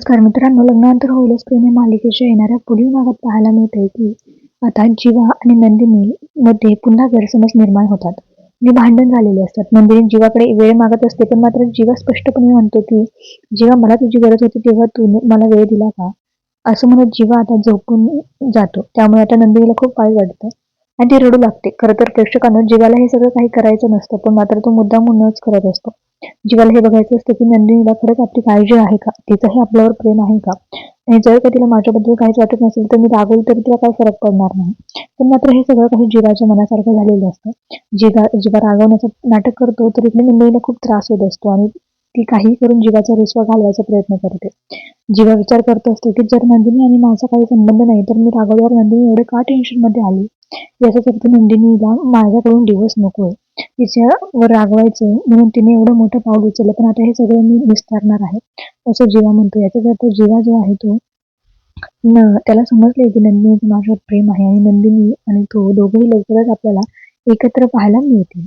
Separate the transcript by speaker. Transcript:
Speaker 1: नमस्कार मित्रांनो लग्नानंतर होईलच प्रेम मालिकेच्या येणाऱ्या पुढील भागात पाहायला मिळते की आता जीवा आणि नंदिनी मध्ये पुन्हा गैरसमज निर्माण होतात. जी भांडण झालेले असतात. नंदिनी जीवाकडे वेळ मागत असते पण मात्र जीवा स्पष्टपणे म्हणतो की जेव्हा मला तुझी गरज होती तेव्हा तू मला वेळ दिला का? असं म्हणत जीवा आता झोपून जातो. त्यामुळे आता नंदिनीला खूप वाईट वाटतं. आणि ती रडू लागते. खरं तर प्रेक्षकांना जीवाला हे सगळं काही करायचं नसतं पण मात्र तो मुद्दा म्हणूनच करत असतो. जीवाला हे बघायचं असतं की नंदिनीला खरंच आपली काळजी आहे का? तिचं हे आपल्यावर प्रेम आहे का? आणि जर का तिला माझ्याबद्दल काहीच वाटत नसेल तर मी रागवली तरी तिला काही फरक पडणार नाही. पण मात्र हे सगळं काही जीवाच्या मनासारखं झालेलं असतं. जीवा जीवा रागवण्याचं नाटक करतो तर इकडे नंदिनीला खूप त्रास होत असतो आणि ती काही करून जीवाचा रुसवा घालवायचा प्रयत्न करते. जीवा विचार करत असतो की जर नंदिनी आणि माझा काही संबंध नाही तर मी रागवल्यावर नंदिनी एवढे का टेन्शनमध्ये आली? याचाच अर्थ नंदिनीला माझ्याकडून दिवस नकोय. तिच्यावर रागवायचे म्हणून तिने एवढं मोठं पाऊल उचललं. पण आता हे सगळं मी विस्तारणार आहे. असं जीवा म्हणतो. याचाच अर्थ जीवा जो आहे तो न त्याला समजले की नंदिनी माझ्यावर प्रेम आहे आणि नंदिनी आणि तो दोघंही लवकरच आपल्याला एकत्र पाहायला मिळतील.